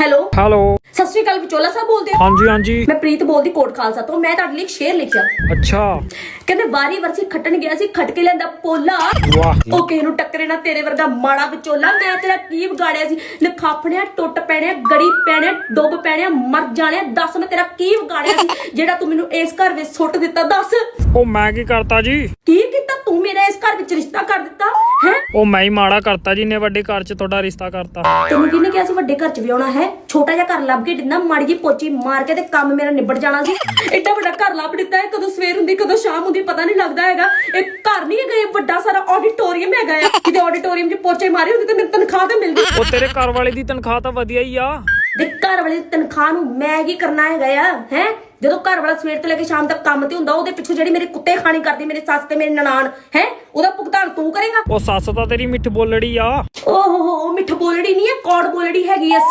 Hello? Hello. ਸਤਿ ਸ਼੍ਰੀ ਅਕਾਲ ਵਿਚੋਲਾ ਸਾਹਿਬ ਬੋਲਦੇ ਹੋ? ਹਾਂਜੀ ਹਾਂਜੀ। ਮੈਂ ਪ੍ਰੀਤ ਬੋਲਦੀ ਕੋਟ ਖਾਲਸਾ ਤੋਂ। ਮੈਂ ਤੁਹਾਡੇ ਲਈ ਇੱਕ ਸ਼ੇਰ ਲਿਖਿਆ। ਅੱਛਾ। ਕਹਿੰਦੇ ਵਾਰੀ ਵਰਸੀ ਖੱਟਣ ਗਿਆ ਸੀ ਖੱਟ ਕੇ ਲੈਂਦਾ ਪੋਲਾ। ਵਾਹ। ਉਹ ਕਿਸੇ ਨੂੰ ਟੱਕਰੇ ਨਾ ਤੇਰੇ ਵਰਗਾ ਮਾੜਾ ਵਿਚੋਲਾ। ਮੈਂ ਤੇਰਾ ਕੀ ਵਿਗਾੜਿਆ ਸੀ? ਲਖਾਫੜਿਆ ਟੁੱਟ ਪੈਣਿਆ ਗੜੀ ਪੈਣਿਆ ਡੁੱਬ ਪੈਣਿਆ ਮਰ ਜਾਣਿਆ। ਦੱਸ ਮੈਂ ਤੇਰਾ ਕੀ ਵਿਗਾੜਿਆ ਸੀ? ਜਿਹੜਾ ਤੂੰ ਮੈਨੂੰ ਇਸ ਘਰ ਵਿੱਚ ਸੁੱਟ ਦਿੱਤਾ ਦੱਸ। ਉਹ ਮੈਂ ਕੀ ਕਰਤਾ ਜੀ? ਕੀ ਕੀਤਾ ਤੂੰ ਮੇਰਾ ਇਸ ਘਰ ਵਿੱਚ ਰਿਸ਼ਤਾ ਕਰ ਦਿੱਤਾ? ਉਹ ਮੈਂ ਹੀ ਮਾੜਾ ਕਰਤਾ ਜੀ ਇੰਨੇ ਵੱਡੇ ਘਰ 'ਚ ਤੁਹਾਡਾ ਰਿਸ਼ਤਾ ਕਰਤਾ। ਤੈਨੂੰ ਕਿਹਨੇ ਕਿਹਾ ਸੀ ਵੱਡੇ ਘਰ 'ਚ ਵਿਆਹਣਾ ਹੈ? ਛੋਟਾ ਜਿਹਾ ਘਰ ਲੱਭ ਕੇ ਦਿੰਦਾ ਮਾੜੀ ਜੀ ਪੋਚੀ ਮਾਰ ਕੇ ਤੇ ਕੰਮ ਮੇਰਾ ਨਿਬੜ ਜਾਣਾ ਸੀ। ਐਡਾ ਵੱਡਾ ਘਰ ਲੱਭ ਦਿੱਤਾ ਹੈ ਕਦੋਂ ਸਵੇਰ ਹੁੰਦੀ ਕਦੋਂ ਸ਼ਾਮ ਹੁੰਦੀ ਪਤਾ ਨਹੀਂ ਲੱਗਦਾ ਹੈਗਾ। ਇਹ ਘਰ ਨਹੀਂ ਹੈਗਾ ਇਹ ਵੱਡਾ ਸਾਰਾ ਆਡੀਟੋਰੀਅਮ ਹੈਗਾ ਆ। ਕਿਤੇ ਆਡੀਟੋਰੀਅਮ 'ਚ ਪੋਚੇ ਮਾਰੇ ਹੁੰਦੇ ਤੇ ਮੈਨੂੰ ਤਨਖਾਹ ਤੇ ਮਿਲਦੀ। ਉਹ ਤੇਰੇ ਘਰ ਵਾਲੇ ਦੀ ਤਨਖਾਹ ਤਾਂ ਵਧੀਆ ਹੀ ਆ। ਦੇ ਘਰ ਵਾਲੇ ਦੀ ਤਨਖਾਹ ਨੂੰ ਮੈਂ ਕੀ ਕਰਨਾ ਹੈਗਾ ਆ ਹੈ? ਜਦੋਂ ਘਰ ਵਾਲਾ ਸਵੇਰ ਤੋਂ ਲੈ ਕੇ ਸ਼ਾਮ ਤੱਕ ਕੰਮ ਤੇ ਹੁੰਦਾ ਉਹਦੇ ਪਿੱਛੇ ਜਿਹੜੀ ਮੇਰੇ ਕੁੱਤੇ ਖਾਣੀ ਕਰਦੀ ਮੇਰੇ ਸੱਸ ਤੇ ਮੇਰੇ ਨਨਾਣ ਹੈ? ਉਹਦਾ ਭੁਗਤਾਨ ਕਰੇਗਾ? ਉਹ ਸੱਸ ਤਾਂ ਤੇਰੀ ਮਿੱਠ ਬੋਲੜੀ ਆ। ਓਹ ਹੋ ਹੋ ਮਿੱਠ ਬੋਲੜੀ ਨਹੀਂ ਹੈ ਕੌੜ ਬੋਲੜੀ ਹੈਗੀ ਆ।